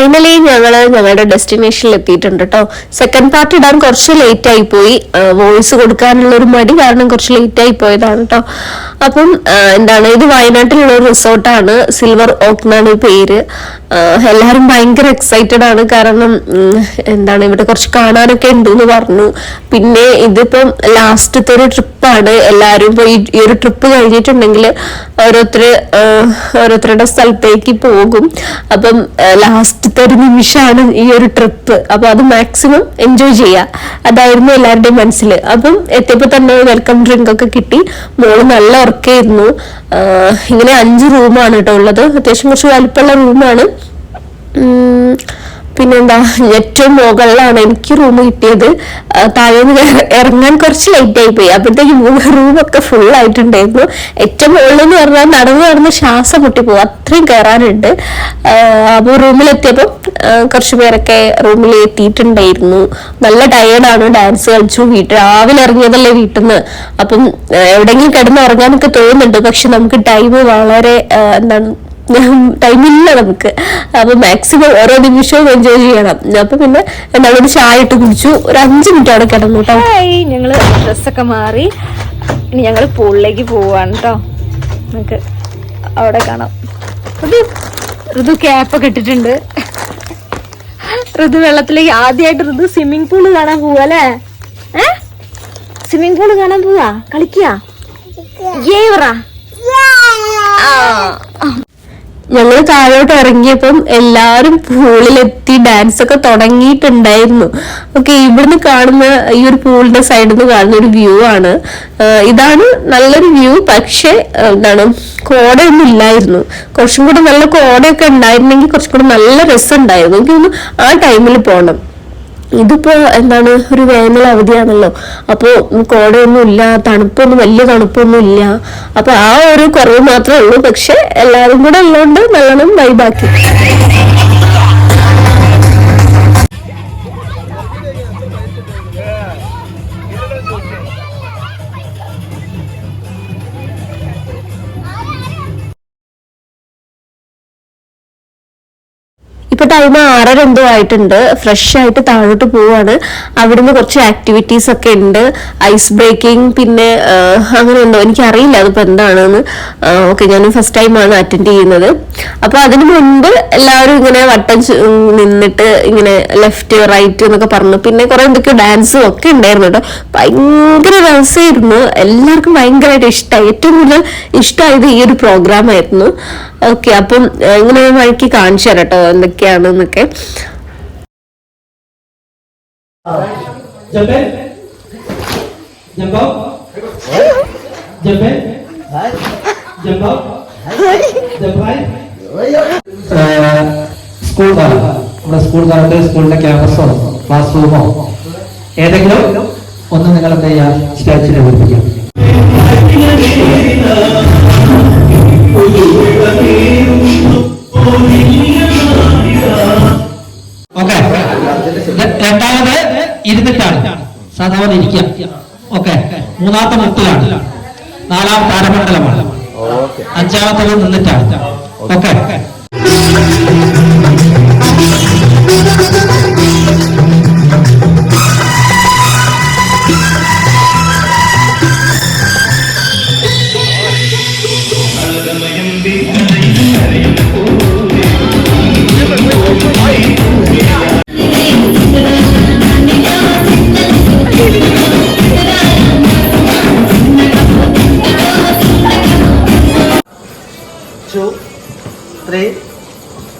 Finally ഞങ്ങൾ ഞങ്ങളുടെ ഡെസ്റ്റിനേഷനിൽ എത്തിയിട്ടുണ്ട് കേട്ടോ സെക്കൻഡ് പാർട്ട് ഇടാൻ കുറച്ച് ലേറ്റ് ആയി പോയി. വോയിസ് കൊടുക്കാനുള്ള ഒരു മടി കാരണം കുറച്ച് ലേറ്റ് ആയി പോയതാണ് കേട്ടോ അപ്പം എന്താണ് ഇത് വയനാട്ടിലുള്ള ഒരു റിസോർട്ടാണ് സിൽവർ ഓക്ക് എന്നാണ് പേര്. എല്ലാവരും ഭയങ്കര എക്സൈറ്റഡ് ആണ്. കാരണം എന്താണ് ഇവിടെ കുറച്ച് കാണാനൊക്കെ ഉണ്ട് എന്ന് പറഞ്ഞു. പിന്നെ ഇതിപ്പം ലാസ്റ്റത്തെ ഒരു ട്രിപ്പാണ് എല്ലാവരും ഇപ്പൊ ഈ- ഒരു ട്രിപ്പ് കഴിഞ്ഞിട്ടുണ്ടെങ്കിൽ ഓരോരുത്തർ ഓരോരുത്തരുടെ സ്ഥലത്തേക്ക് പോകും. അപ്പം ലാസ്റ്റത്തെ ഒരു നിമിഷമാണ് ഈ ഒരു ട്രിപ്പ് അപ്പൊ അത് മാക്സിമം എൻജോയ് ചെയ്യുക അതായിരുന്നു എല്ലാവരുടെയും മനസ്സിൽ അപ്പം എത്തിയപ്പോൾ തന്നെ വെൽക്കം ഡ്രിങ്ക് ഒക്കെ കിട്ടി. മോൾ നല്ല ഉറക്കായിരുന്നു. ഇങ്ങനെ അഞ്ച് റൂമാണ് കേട്ടോ ഉള്ളത്. അത്യാവശ്യം കുറച്ച് വലിപ്പമുള്ള റൂമാണ് പിന്നെന്താ ഏറ്റവും മുകളിലാണ് എനിക്ക് റൂം കിട്ടിയത്. താഴേന്ന് ഇറങ്ങാൻ കുറച്ച് ലൈറ്റ് ആയി പോയി. അപ്പോഴത്തേക്കും റൂമൊക്കെ ഫുൾ ആയിട്ടുണ്ടായിരുന്നു. ഏറ്റവും മുകളിൽ എന്ന് പറഞ്ഞാൽ നടന്ന് നടന്ന് ശ്വാസം പൊട്ടിപ്പോകും അത്രയും കയറാനുണ്ട് അപ്പോൾ റൂമിലെത്തിയപ്പോൾ കുറച്ച് പേരൊക്കെ റൂമിൽ എത്തിയിട്ടുണ്ടായിരുന്നു. നല്ല ടയേർഡാണ് ഡാൻസ് കളിച്ചു. വീട്ടിൽ രാവിലെ ഇറങ്ങിയതല്ലേ വീട്ടിൽ നിന്ന് അപ്പം എവിടെയെങ്കിലും കിടന്ന് ഉറങ്ങാനൊക്കെ തോന്നുന്നുണ്ട്. പക്ഷെ നമുക്ക് ടൈം വളരെ എന്താണ് ടൈമില്ല നമുക്ക്. അപ്പൊ മാക്സിമം ഓരോ നിമിഷവും എൻജോയ് ചെയ്യണം. അപ്പൊ പിന്നെ നല്ലൊരു ഒരു ചായ ഇട്ട് കുടിച്ചു. ഒരു അഞ്ച് മിനിറ്റ് അവിടെ കിടന്നു കേട്ടോ ഞങ്ങൾ ഞങ്ങൾ ഡ്രസ്സൊക്കെ മാറി. ഇനി ഞങ്ങൾ പൂളിലേക്ക് പോവാണ് കേട്ടോ നമുക്ക് അവിടെ കാണാം. ഋതു ഋതു ക്യാപ്പൊക്കെ ഇട്ടിട്ടുണ്ട്. ഋതു വെള്ളത്തിലേക്ക് ആദ്യമായിട്ട് ഋതു സ്വിമ്മിംഗ് പൂൾ കാണാൻ പോവാ അല്ലേ? ഏ? സ്വിമ്മിംഗ് പൂൾ കാണാൻ പോവാ? കളിക്കാ ഏ പറ. ഞങ്ങൾ താഴോട്ട് ഇറങ്ങിയപ്പം എല്ലാവരും പൂളിലെത്തി ഡാൻസ് ഒക്കെ തുടങ്ങിയിട്ടുണ്ടായിരുന്നു. ഓക്കെ ഇവിടുന്ന് കാണുന്ന ഈ ഒരു പൂളിന്റെ സൈഡിൽ നിന്ന് കാണുന്ന ഒരു വ്യൂ ആണ്. ഇതാണ് നല്ലൊരു വ്യൂ പക്ഷെ എന്താണ് കോടയൊന്നും ഇല്ലായിരുന്നു. കുറച്ചും കൂടെ നല്ല കോടയൊക്കെ ഉണ്ടായിരുന്നെങ്കിൽ കുറച്ചും കൂടെ നല്ല രസം ഉണ്ടായിരുന്നു. എനിക്ക് ആ ടൈമിൽ പോകണം ഇതിപ്പോ എന്താണ് ഒരു വേനൽ അവധിയാണല്ലോ. അപ്പോ കോടയൊന്നും ഇല്ല തണുപ്പൊന്നും വലിയ തണുപ്പൊന്നും ഇല്ല. അപ്പൊ ആ ഒരു കുറവ് മാത്രമേ ഉള്ളൂ. പക്ഷെ എല്ലാവരും കൂടെ ഉള്ളതുകൊണ്ട് നല്ലോണം വൈബാക്കി ഇപ്പൊ ടൈം ആറര എന്തോ ആയിട്ടുണ്ട്. ഫ്രഷ് ആയിട്ട് താഴോട്ട് പോവാണ്. അവിടുന്ന് കുറച്ച് ആക്ടിവിറ്റീസ് ഒക്കെ ഉണ്ട്. ഐസ് ബ്രേക്കിംഗ് പിന്നെ അങ്ങനെ ഉണ്ടോ എനിക്ക് അറിയില്ല അതിപ്പോ എന്താണെന്ന്. ഓക്കെ ഞാൻ ഫസ്റ്റ് ടൈമാണ് അറ്റൻഡ് ചെയ്യുന്നത്. അപ്പൊ അതിനു മുൻപ് എല്ലാവരും ഇങ്ങനെ വട്ടം നിന്നിട്ട് ഇങ്ങനെ ലെഫ്റ്റ് റൈറ്റ് എന്നൊക്കെ പറഞ്ഞു. പിന്നെ കുറെ എന്തൊക്കെയോ ഡാൻസും ഒക്കെ ഉണ്ടായിരുന്നു കേട്ടോ. ഭയങ്കര രസമായിരുന്നു എല്ലാവർക്കും ഭയങ്കരമായിട്ട് ഇഷ്ടമായി ഏറ്റവും കൂടുതൽ ഇഷ്ടമായത് ഈ ഒരു പ്രോഗ്രാം ആയിരുന്നു. ഓക്കെ അപ്പം ഇങ്ങനെ ഞാൻ വഴിക്ക് കാണിച്ചു തരാം കേട്ടോ എന്തൊക്കെയാണെന്നൊക്കെ. സ്കൂൾ കാലം. നമ്മുടെ സ്കൂൾ കാലത്ത് സ്കൂളിന്റെ ക്യാമ്പസോ ക്ലാസ് റൂമോ ഏതെങ്കിലും ഒന്ന് നിങ്ങൾ എന്ത് ചെയ്യാം സ്റ്റാച്ചിനെ അവതരിപ്പിക്കാം ഓക്കെ. രണ്ടാമത് ഇരുന്നിട്ടാണ്. സാധാരണ ഇരിക്കുക. ഓക്കെ. മൂന്നാമത്തെ മുട്ടിലാണ്. നാലാമത്തെ അരമണ്ഡലമാണ്. അഞ്ചാമത്തത് നിന്നിട്ടാണ്. ഓക്കെ. Two, three,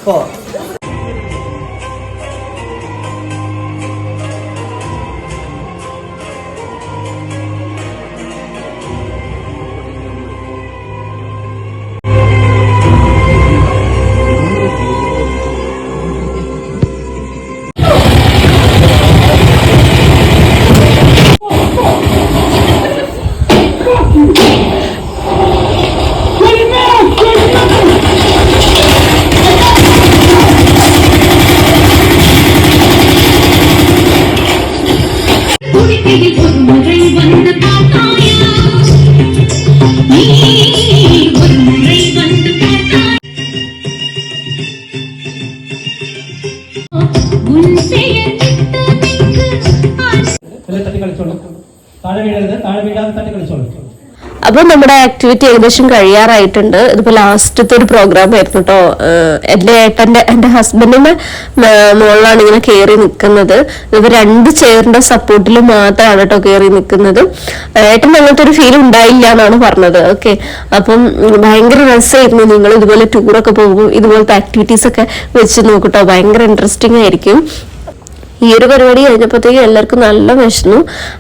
four. பொன்றை வந்த നമ്മുടെ ആക്ടിവിറ്റി ഏകദേശം കഴിയാറായിട്ടുണ്ട്. ഇതിപ്പോ ലാസ്റ്റത്തെ ഒരു പ്രോഗ്രാം ആയിരുന്നു കേട്ടോ എന്റെ ഏട്ടന്റെ എന്റെ ഹസ്ബൻഡിന്റെ മുകളിലാണ് ഇങ്ങനെ കയറി നിൽക്കുന്നത്. ഇതിപ്പോ രണ്ട് ചെയറിന്റെ സപ്പോർട്ടിൽ മാത്രമാണ് കേട്ടോ കയറി നിൽക്കുന്നത്. ഏട്ടൻ അങ്ങനത്തെ ഒരു ഫീൽ ഉണ്ടായില്ല എന്നാണ് പറഞ്ഞത്. ഓക്കെ. അപ്പം ഭയങ്കര രസമായിരുന്നു നിങ്ങൾ ഇതുപോലെ ടൂറൊക്കെ പോകുമ്പോൾ ഇതുപോലത്തെ ആക്ടിവിറ്റീസ് ഒക്കെ വെച്ച് നോക്കട്ടോ ഭയങ്കര ഇൻട്രസ്റ്റിംഗ് ആയിരിക്കും. ഈ ഒരു പരിപാടി കഴിഞ്ഞപ്പോഴത്തേക്ക് എല്ലാവർക്കും നല്ല വിശന്നു.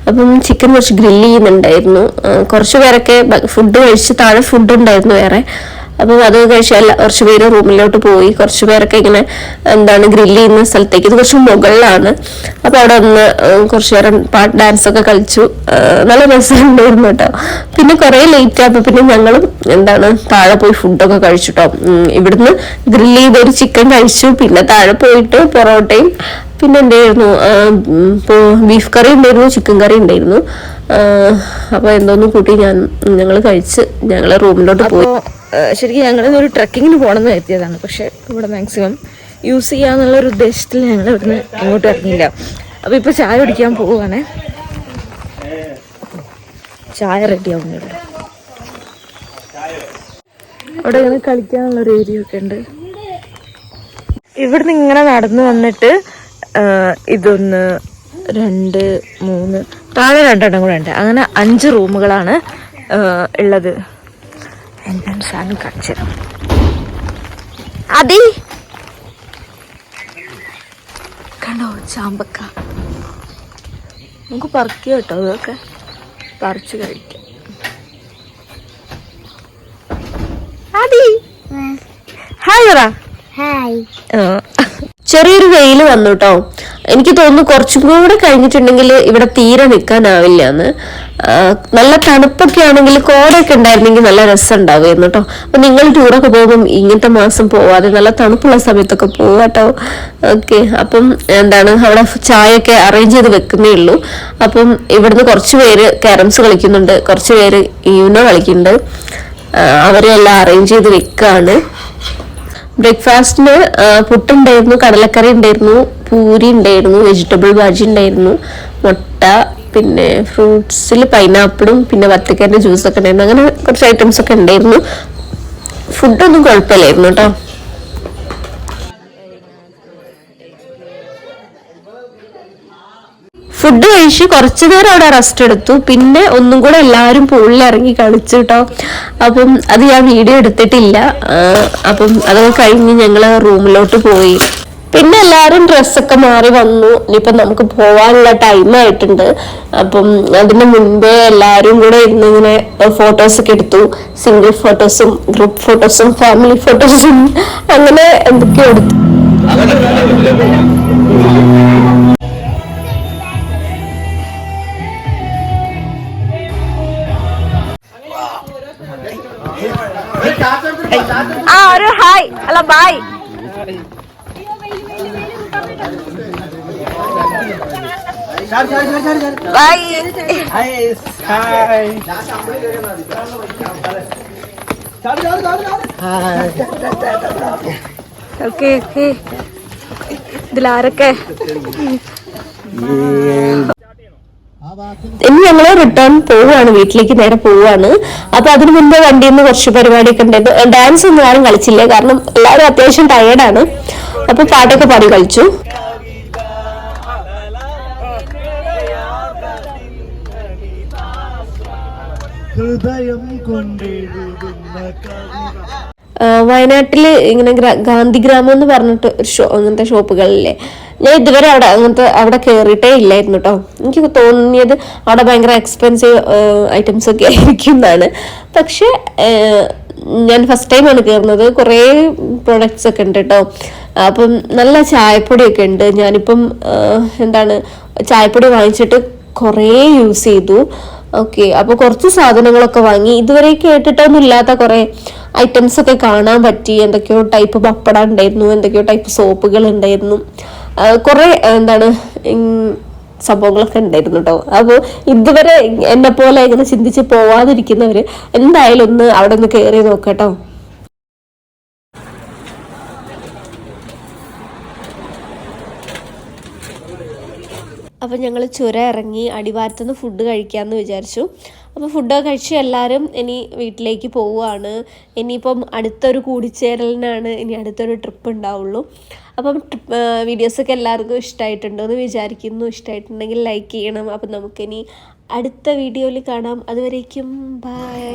അപ്പം ചിക്കൻ കുറച്ച് ഗ്രില്ല് ചെയ്യുന്നുണ്ടായിരുന്നു. കുറച്ച് പേരൊക്കെ ഫുഡ് കഴിച്ച് താഴെ ഫുഡ് ഉണ്ടായിരുന്നു വേറെ. അപ്പം അത് കഴിച്ചാൽ കുറച്ച് പേര് റൂമിലോട്ട് പോയി. കുറച്ച് പേരൊക്കെ ഇങ്ങനെ എന്താണ് ഗ്രില്ല് ചെയ്യുന്ന സ്ഥലത്തേക്ക്. ഇത് കുറച്ച് മുകളിലാണ്. അപ്പൊ അവിടെ ഒന്ന് കുറച്ച് നേരം പാട്ട് ഡാൻസ് ഒക്കെ കളിച്ചു. നല്ല രസമുണ്ടായിരുന്നു കേട്ടോ. പിന്നെ കുറെ ലേറ്റ് ആയപ്പോ പിന്നെ ഞങ്ങളും എന്താണ് താഴെ പോയി ഫുഡൊക്കെ കഴിച്ചു കേട്ടോ ഉം, ഇവിടുന്ന് ഗ്രില്ല് ചെയ്ത ഒരു ചിക്കൻ കഴിച്ചു. പിന്നെ താഴെ പോയിട്ട് പൊറോട്ടയും പിന്നെ എന്തായിരുന്നു ബീഫ് കറി ഉണ്ടായിരുന്നു ചിക്കൻ കറി ഉണ്ടായിരുന്നു. അപ്പൊ എന്തോന്നും കൂട്ടി ഞാൻ ഞങ്ങൾ കഴിച്ച് ഞങ്ങൾ റൂമിലോട്ട് പോയി. ശരിക്കും ഞങ്ങൾ ഒരു ട്രക്കിങ്ങിന് പോകണമെന്ന് കരുതിയതാണ്. പക്ഷെ ഇവിടെ മാക്സിമം യൂസ് ചെയ്യാന്നുള്ള ഒരു ഉദ്ദേശത്തിൽ ഞങ്ങൾ ഇവിടുന്ന് ഇങ്ങോട്ട് ഇറങ്ങിയില്ല. അപ്പോൾ ഇപ്പോൾ ചായ കുടിക്കാൻ പോവുകയാണേ ചായ റെഡി ഇവിടെ. അവിടെ ഇങ്ങനെ കളിക്കാനുള്ള ഒരു ഏരിയ ഒക്കെ ഉണ്ട്. ഇവിടുന്ന് ഇങ്ങനെ നടന്നു വന്നിട്ട് ഇതൊന്ന് രണ്ട് മൂന്ന് താഴെ രണ്ടെണ്ണം കൂടെ ഉണ്ട്. അങ്ങനെ അഞ്ച് റൂമുകളാണ് ഉള്ളത്. എന്താണ് സാധനം കാണിച്ചത് അതി കണ്ടോ ചാമ്പക്ക. നമുക്ക് പറിക്കുക കേട്ടോ അതൊക്കെ പറിച്ചു കഴിക്കാം. അതി ഹായ് ഹായ് ആ. ചെറിയൊരു വെയിൽ വന്നു കേട്ടോ എനിക്ക് തോന്നുന്നു കുറച്ചും കൂടെ കഴിഞ്ഞിട്ടുണ്ടെങ്കിൽ ഇവിടെ തീരെ നിൽക്കാനാവില്ല എന്ന് നല്ല തണുപ്പൊക്കെ ആണെങ്കിൽ കോടയൊക്കെ ഉണ്ടായിരുന്നെങ്കിൽ നല്ല രസം ഉണ്ടാവുമായിരുന്നു കേട്ടോ അപ്പൊ നിങ്ങൾ ടൂറൊക്കെ പോകുമ്പോൾ ഇങ്ങനത്തെ മാസം പോവാതെ നല്ല തണുപ്പുള്ള സമയത്തൊക്കെ പോവാട്ടോ ഓക്കെ അപ്പം എന്താണ് അവിടെ ചായയൊക്കെ അറേഞ്ച് ചെയ്ത് വെക്കുന്നേ ഉള്ളൂ. അപ്പം ഇവിടുന്ന് കുറച്ച് പേര് ക്യാരംസ് കളിക്കുന്നുണ്ട്. കുറച്ച് പേര് യൂനോ കളിക്കുന്നുണ്ട്. അവരെല്ലാം അറേഞ്ച് ചെയ്ത് വെക്കാണ്. ബ്രേക്ക്ഫാസ്റ്റിന് പുട്ടുണ്ടായിരുന്നു കടലക്കറി ഉണ്ടായിരുന്നു പൂരി ഉണ്ടായിരുന്നു വെജിറ്റബിൾ ഭാജി ഉണ്ടായിരുന്നു മുട്ട പിന്നെ ഫ്രൂട്ട്സിൽ പൈനാപ്പിളും പിന്നെ വത്തക്കേന്റെ ജ്യൂസൊക്കെ ഉണ്ടായിരുന്നു. അങ്ങനെ കുറച്ച് ഐറ്റംസ് ഒക്കെ ഉണ്ടായിരുന്നു. ഫുഡൊന്നും കുഴപ്പമില്ലായിരുന്നു കേട്ടോ. ഫുഡ് കഴിച്ച് കുറച്ചു നേരം അവിടെ റെസ്റ്റ് എടുത്തു. പിന്നെ ഒന്നും കൂടെ എല്ലാവരും പൂളിൽ ഇറങ്ങി കളിച്ചു കേട്ടോ അപ്പം അത് ഞാൻ വീഡിയോ എടുത്തിട്ടില്ല. അപ്പം അതൊക്കെ കഴിഞ്ഞ് ഞങ്ങൾ റൂമിലോട്ട് പോയി. പിന്നെ എല്ലാവരും ഡ്രസ്സൊക്കെ മാറി വന്നു. ഇനിയിപ്പം നമുക്ക് പോകാനുള്ള ടൈം ആയിട്ടുണ്ട്. അപ്പം അതിന് മുൻപേ എല്ലാവരും കൂടെ ഇരുന്ന് ഇങ്ങനെ ഫോട്ടോസൊക്കെ എടുത്തു. സിംഗിൾ ഫോട്ടോസും ഗ്രൂപ്പ് ഫോട്ടോസും ഫാമിലി ഫോട്ടോസും അങ്ങനെ എന്തൊക്കെയോ എടുത്തു. ആ ഒരു ഹായ്. അല്ല ബായ് ബായ് ഓക്കെ ഓക്കെ ഇതിലാരൊക്കെ? ഇനി ഞങ്ങൾ റിട്ടേൺ പോവാണ് വീട്ടിലേക്ക് നേരെ പോവാണ് അപ്പൊ അതിനു മുമ്പ് വണ്ടിയിൽ നിന്ന് കുറച്ച് പരിപാടിയൊക്കെ ഉണ്ടായിരുന്നു ഡാൻസ് ഒന്നും ആരും കളിച്ചില്ല. കാരണം എല്ലാവരും അത്യാവശ്യം ടയേർഡാണ് അപ്പൊ പാട്ടൊക്കെ പാടി കളിച്ചു. ഹൃദയം കൊണ്ടെഴുതുന്ന ആ, വയനാട്ടിൽ ഇങ്ങനെ ഗാന്ധി ഗ്രാമം എന്ന് പറഞ്ഞിട്ട് ഒരു ഷോ അങ്ങനത്തെ ഷോപ്പുകളില്ലേ. ഞാൻ ഇതുവരെ അവിടെ അങ്ങനത്തെ അവിടെ കയറിയിട്ടേ ഇല്ലായിരുന്നു കേട്ടോ എനിക്ക് തോന്നിയത് അവിടെ ഭയങ്കര എക്സ്പെൻസീവ് ഐറ്റംസ് ഒക്കെ ആയിരിക്കും എന്നാണ്. പക്ഷെ ഞാൻ ഫസ്റ്റ് ടൈമാണ് കയറുന്നത് കുറേ പ്രൊഡക്ട്സ് ഒക്കെ ഉണ്ട് കേട്ടോ അപ്പം നല്ല ചായപ്പൊടിയൊക്കെ ഉണ്ട്. ഞാനിപ്പം എന്താണ് ചായപ്പൊടി വാങ്ങിച്ചിട്ട് കുറേ യൂസ് ചെയ്തു. ഓക്കെ അപ്പോൾ കുറച്ച് സാധനങ്ങളൊക്കെ വാങ്ങി. ഇതുവരെ കേട്ടിട്ടൊന്നും ഇല്ലാത്ത കുറേ ഐറ്റംസ് ഒക്കെ കാണാൻ പറ്റി. എന്തൊക്കെയോ ടൈപ്പ് പപ്പട ഉണ്ടായിരുന്നു എന്തൊക്കെയോ ടൈപ്പ് സോപ്പുകൾ ഉണ്ടായിരുന്നു. കുറെ എന്താണ് സംഭവങ്ങളൊക്കെ ഉണ്ടായിരുന്നു കേട്ടോ അപ്പോൾ ഇതുവരെ എന്നെ പോലെ ഇങ്ങനെ ചിന്തിച്ച് പോവാതിരിക്കുന്നവര് എന്തായാലും ഒന്ന് അവിടെ ഒന്ന് കയറി നോക്കട്ടോ അപ്പം ഞങ്ങൾ ചുര ഇറങ്ങി അടിവാരത്തുനിന്ന് ഫുഡ് കഴിക്കാമെന്ന് വിചാരിച്ചു. അപ്പോൾ ഫുഡൊക്കെ കഴിച്ച് എല്ലാവരും ഇനി വീട്ടിലേക്ക് പോവുകയാണ്. ഇനിയിപ്പം അടുത്തൊരു കൂടിച്ചേരലിനാണ് ഇനി അടുത്തൊരു ട്രിപ്പ് ഉണ്ടാവുള്ളൂ. അപ്പം വീഡിയോസൊക്കെ എല്ലാവർക്കും ഇഷ്ടമായിട്ടുണ്ടെന്ന് വിചാരിക്കുന്നു. ഇഷ്ടമായിട്ടുണ്ടെങ്കിൽ ലൈക്ക് ചെയ്യണം. അപ്പം നമുക്കിനി അടുത്ത വീഡിയോയിൽ കാണാം. അതുവരേക്കും ബൈ